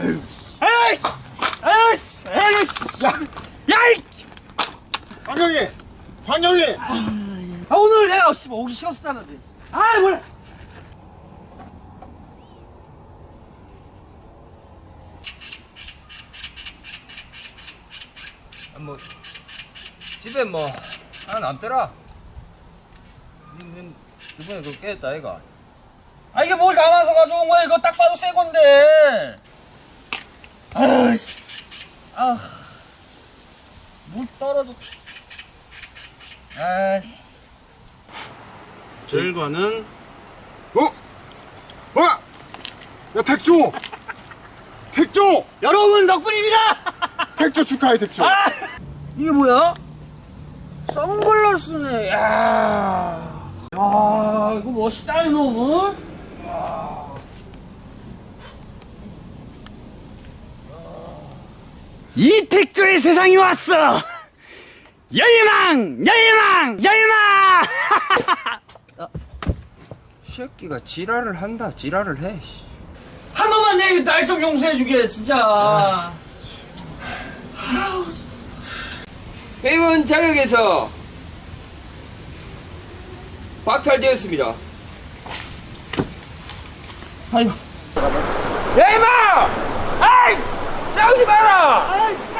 에이씨! 에이씨! 에이씨! 야, 야, 이! 황경이, 황경이. 아, 오늘 내가 씨 오기 싫었잖아. 아, 뭐래. 뭐 집에 뭐 하나 남더라. 님, 이번에 그거 깼다 아이가. 아, 이게 뭘 담아서 가져온 거야? 이거 딱 봐도 새 건데. 아씨. 아. 물 떨어져. 아씨. 결과는 어? 뭐야? 야, 택조! 택조! 여러분 덕분입니다. 택조 축하해, 택조. 아! 이게 뭐야? 선글라스네. 야. 야, 이거 멋있다, 이놈. 이 택조의 세상이 왔어! 열망! 열망! 열망! 새끼가 지랄을 한다. 지랄을 해. 씨. 한 번만 내 날 좀 용서해주게, 진짜. 회원 자격에서 박탈되었습니다. 아이고. 아이! 싸우지